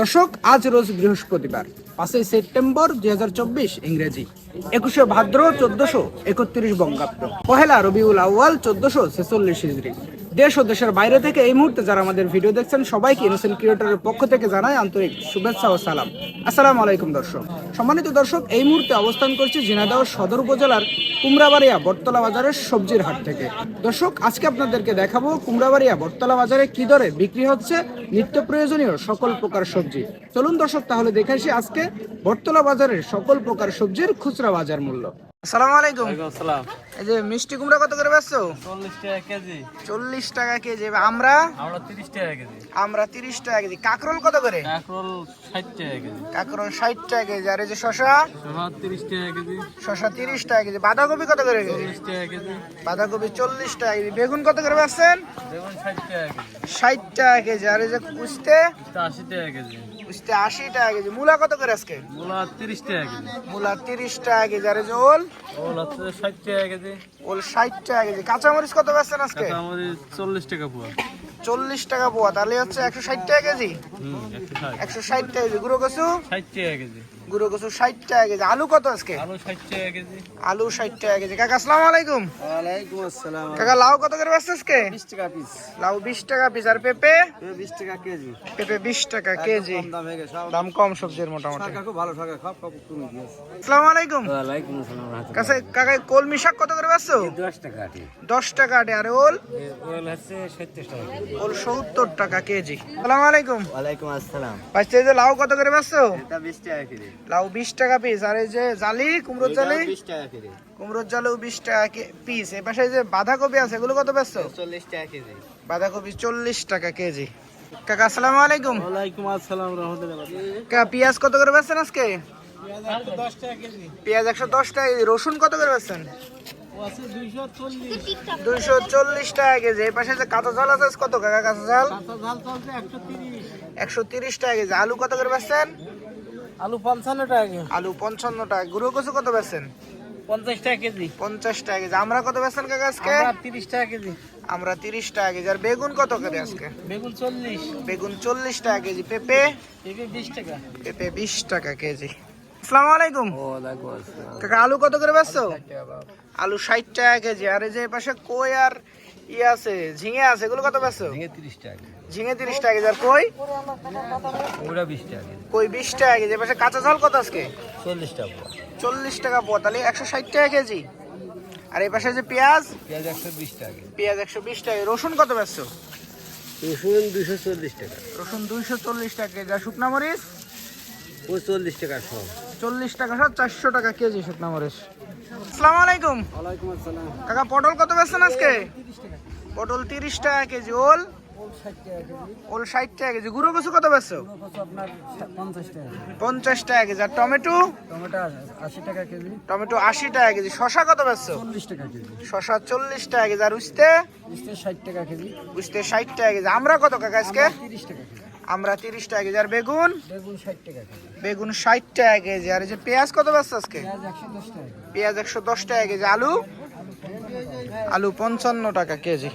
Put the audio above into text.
দর্শক, আজ রোজ বৃহস্পতিবার, পাঁচই সেপ্টেম্বর দুই চব্বিশ ইংরেজি। একুশে ভাদ্র চোদ্দশো একত্রিশ বঙ্গাব্দ। পহেলা রবিউল আউয়াল চোদ্দশো ছেচল্লিশ হিজড়ি। দেশ ও দেশের বাইরে থেকে এই মুহূর্তে যারা আমাদের ভিডিও দেখছেন, সবাইকে ইনোসেন্ট ক্রিয়েটরের পক্ষ থেকে জানাই আন্তরিক শুভেচ্ছা ও সালাম। আসসালামু আলাইকুম দর্শক। সম্মানিত দর্শক, এই মুহূর্তে অবস্থান করছি ঝিনাইদহ সদর উপজেলার কুমড়াবাড়িয়া বটতলা বাজারের সবজির হাট থেকে। দর্শক, আজকে আপনাদেরকে দেখাবো কুমড়াবাড়িয়া বটতলা বাজারে কি দরে বিক্রি হচ্ছে, নিত্য প্রয়োজনীয় সকল প্রকার সবজি। চলুন দর্শক, তাহলে দেখে আজকে বটতলা বাজারের সকল প্রকার সবজির খুচরা বাজার মূল্য। আসসালামু আলাইকুম আসসালাম এই যে মিষ্টি কুমড়া কত করে বেচছো চল্লিশ টাকা কেজি চল্লিশ টাকা কেজি আমরা আমরা তিরিশ টাকা কেজি আমরা তিরিশ টাকা কেজি কাকরোল কত করে কাঁকরোল ষাট টাকা কেজি কাকরোল ষাট টাকা কেজি আর এই যে শশা সোনা তিরিশ টাকা কেজি শশা তিরিশ টাকা কেজি বাঁধাকপি কত করে কেজি চল্লিশ টাকা কেজি বাঁধাকপি চল্লিশ টাকা কেজি বেগুন কত করে বেচছেন বেগুন ষাট টাকা কেজি ষাট টাকা কেজি আর এই যে এটা আশি টাকা কেজি উস্তে আশি টাকা কেজি। মূলা কত করে আজকে? মূলা তিরিশ টাকা কেজি। মূলা তিরিশ টাকা কেজি। আর এই যে ওল? ওল আছে ষাট টাকা কেজি। ওল ষাট টাকা কেজি। কাঁচামরিচ কত পাচ্ছেন আজকে? কাঁচামরিচ চল্লিশ টাকা পোয়া। চল্লিশ টাকা পোয়া। তাহলে হচ্ছে একশো ষাট টাকা কেজি? একশো ষাট টাকা কেজি। গুঁড়ো কচু? ষাট টাকা কেজি। গুঁড়ো কচু ষাট টাকা কেজি। আলু কত আজকে? আলু ষাট টাকা কেজি। আলু ষাট টাকা কেজি। কাকা আসসালামু আলাইকুম। ওয়ালাইকুম আসসালাম। কাকা লাউ কত করে বেচছে আজকে? বিশ টাকা পিস। লাউ বিশ টাকা পিস। আর পেঁপে? বিশ টাকা কেজি। পেঁপে বিশ টাকা কেজি। দাম কম সবজির মোটামুটি। খুব ভালো দিয়েছে আসসালামু আলাইকুম। ওয়ালাইকুম আসসালাম কাছে কাকা কলমি শাক কত করে বেচছো? দশ টাকা আটি। দশ টাকা আটে। আর ওল? ওল হচ্ছে সত্তর টাকা ওল সত্তর টাকা কেজি। আসসালামু আলাইকুম। ওয়ালাইকুম আসসালাম। এই লাউ কত করে বেচছো? এটা বিশ টাকা কেজি। লাউ বিশ টাকা পিস আর এই যে জালি কুমড়োর জালি? কুমড়োর জালিও বিশ টাকা পিস এ পাশে যে বাঁধাকপি আছে এগুলো কত বেচছো চল্লিশ টাকা কেজি। বাঁধাকপি চল্লিশ টাকা কেজি। কাকা আসসালামু আলাইকুম। ওয়ালাইকুম আসসালাম রহমতুল্লাহ। কাকা পেঁয়াজ কত করে বেচছেন আজকে? কেজি। পেঁয়াজ একশো দশ টাকা কেজি রসুন কত করে বেচছেন? দুইশো চল্লিশ। টাকা কেজি এই পাশে যে কাঁচা ঝাল আছে কত কাকা কাঁচা ঝাল? একশো তিরিশ টাকা কেজি আলু কত করে বেচছেন? আলু পঞ্চান্ন টাকা আলু পঞ্চান্ন টাকা। গুঁড়ো কচু কত বেছেন পঞ্চাশ টাকা কেজি। পঞ্চাশ টাকা কেজি। আমরা কত বেছেন কাকা আজকে? তিরিশ টাকা কেজি। আমরা তিরিশ টাকা কেজি। আর বেগুন কত করে আজকে? বেগুন চল্লিশ। বেগুন চল্লিশ টাকা কেজি। পেঁপে? পেঁপে বিশ টাকা। পেঁপে বিশ টাকা কেজি। আসসালামু আলাইকুম। কাকা আলু কত করে বেচছো? আলু ষাট টাকা কেজি। আর এই যে পাশে কই আর ই আছে? ঝিঙে আছে এগুলো কত বেচছো? ঝিঙে তিরিশ টাকা কেজি। আর কই? বিশ টাকা কই বিশ টাকা কেজি। পাশে কাঁচা ঝাল কত আজকে? চল্লিশ টাকা চল্লিশ টাকা পোয়া। তাহলে একশো ষাট টাকা কেজি। আর এই পাশে যে পেঁয়াজ? পেঁয়াজ একশো বিশ টাকা পেঁয়াজ একশো বিশ টাকা রসুন কত বেচছো? রসুন দুশো চল্লিশ টাকা। রসুন দুইশো চল্লিশ টাকা কেজি। আর শুকনা মরিচ? ও চল্লিশ টাকা সব চল্লিশ টাকা সব চারশো টাকা কেজি শুকনা মরিচ আসসালামু আলাইকুম ওয়ালাইকুম আসসালাম কাকা পটল কত বেচছেন আজকে পটল তিরিশ টাকা কেজি ওল ওল ষাট টাকা কেজি গুঁড়ো কচু কত বেচছো আপনার পঞ্চাশ টাকা কেজি আর টমেটো টমেটো আশি টাকা কেজি টমেটো আশি টাকা কেজি শশা কত বেচছো চল্লিশ টাকা কেজি শশা চল্লিশ টাকা কেজি আর উস্তে মিষ্টি ষাট টাকা কেজি উস্তে ষাট টাকা কেজি আমরা কত কাকা আজকে তিরিশ টাকা আমরা তিরিশ টাকা কেজি আর বেগুন? বেগুন ষাট টাকা কেজি। আর এই যে পেঁয়াজ কত বাস আজকে? পেঁয়াজ একশো দশ টাকা কেজি। আলু? আলু পঞ্চান্ন টাকা কেজি।